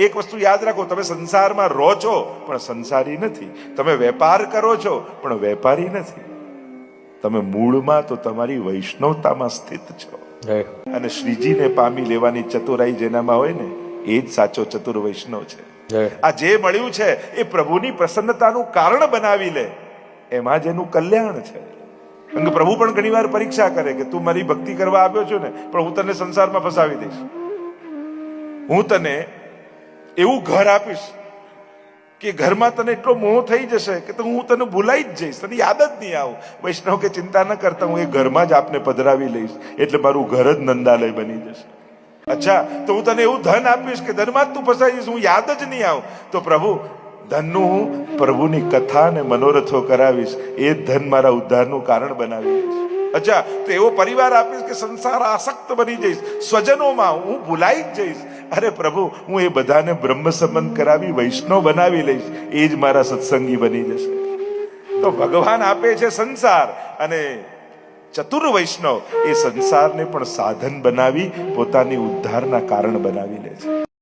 એક વસ્તુ યાદ રાખો તમે સંસારમાં રહો છો પણ સંસારી નથી. તમે વેપાર કરો છો પણ વેપારી નથી. તમે મૂળમાં તો તમારી વૈષ્ણવતામાં સ્થિત છો. અને શ્રીજીને પામી લેવાની ચતુરાઈ જેનામાં હોય ને એ જ સાચો ચતુર વૈષ્ણવ છે. આ જે મળ્યું છે એ પ્રભુની પ્રસન્નતાનું કારણ બનાવી લે. એમાં જ એનું કલ્યાણ છે. કારણ કે પ્રભુ પણ ઘણીવાર પરીક્ષા કરે કે તું મારી ભક્તિ કરવા આવ્યો છો ને પણ હું તને સંસારમાં ફસાવી દઈશ. હું તને એવું ઘર આપીશ કે ઘરમાં તને એટલો મોહ થઈ જશે કે તો હું તને ભૂલાઈ જ જઈશ. તને યાદ જ નહીં આવું. વૈષ્ણવ કે ચિંતા ન કરતા હું એ ઘરમાં જ આપને પધરાવી લઈશ. એટલે મારું ઘર જ નંદાલય બની જશે. અચ્છા, તો હું તને એવું ધન આપીશ કે ધનમાં જ તું ફસાઈ જઈશ. હું યાદ જ નહીં આવું. તો પ્રભુ, ધનનું હું પ્રભુની કથા અને મનોરથો કરાવીશ. એ ધન મારા ઉદ્ધારનું કારણ બનાવી અચ્છા, તો એવો પરિવાર આપીશ કે સંસાર આસક્ત બની જઈશ. સ્વજનોમાં હું ભૂલાઈ જ જઈશ. અરે પ્રભુ, હું એ બધાને બ્રહ્મ સંબંધ કરાવી, વૈષ્ણવ બનાવી લઈશ. એ જ મારા સત્સંગી બની જશે. તો ભગવાન આપે છે સંસાર અને ચતુર વૈષ્ણવ એ સંસારને પણ સાધન બનાવી, પોતાની ઉદ્ધારના કારણ બનાવી લે છે.